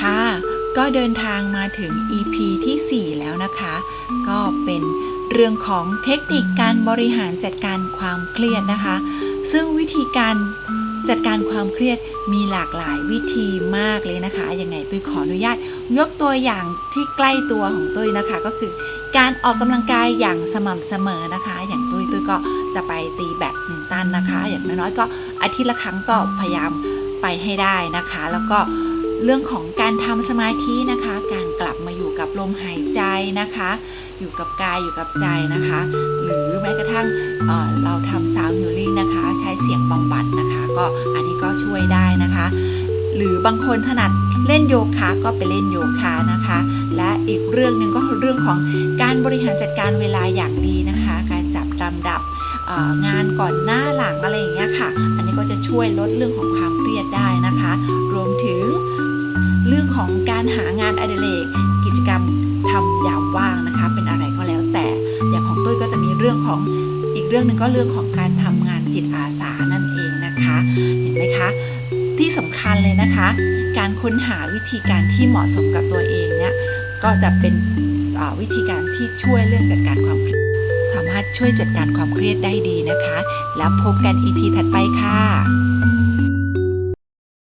ค่ะ ก็เดินทางมาถึง EP ที่ 4 แล้วนะคะ ก็เป็นเรื่องของเทคนิคการบริหารจัดการความเครียดนะคะ ซึ่งวิธีการจัดการความเครียดมีหลากหลายวิธีมากเลยนะคะ ยังไงตุ้ยขออนุญาต ยกตัวอย่างที่ใกล้ตัวของตุ้ยนะคะ ก็คือการออกกำลังกายอย่างสม่ำเสมอนะคะ อย่างตุ้ยตุ้ยก็จะไปตีแบดมินตันนะคะ อย่างน้อยๆก็อาทิตย์ละครั้งก็พยายามไปให้ได้นะคะ แล้วก็ เรื่องของการทำสมาธินะคะ การกลับมาอยู่กับลมหายใจนะคะ อยู่กับกายอยู่กับใจนะคะ หรือแม้กระทั่งเเราทำซาวน์ฮิลลิ่งนะคะ ใช้เสียงบำบัดนะคะ ก็อันนี้ก็ช่วยได้นะคะ หรือบางคนถนัดเล่นโยคะก็ไปเล่นโยคะนะคะ และอีกเรื่องหนึ่งก็คือเรื่องของการบริหารจัดการเวลาอย่างดีนะคะ การจับลำดับงานก่อนหน้าหลังอะไรอย่างเงี้ยค่ะ อันนี้ก็จะช่วยลดเรื่องของความเครียด เรื่องของการหางานอดิเรกกิจกรรมทำยามว่างนะคะ เป็นอะไรก็แล้วแต่อย่างของตุ้ยก็จะมีเรื่องของอีกเรื่องหนึ่งก็เรื่องของการทำงานจิตอาสานั่นเองนะคะ เห็นไหมคะ ที่สำคัญเลยนะคะ การค้นหาวิธีการที่เหมาะสมกับตัวเองเนี่ยก็จะเป็นวิธีการที่ช่วยเรื่องจัดการความเครียดสามารถช่วยจัดการความเครียดได้ดีนะคะ แล้วพบกัน EP ถัดไปค่ะ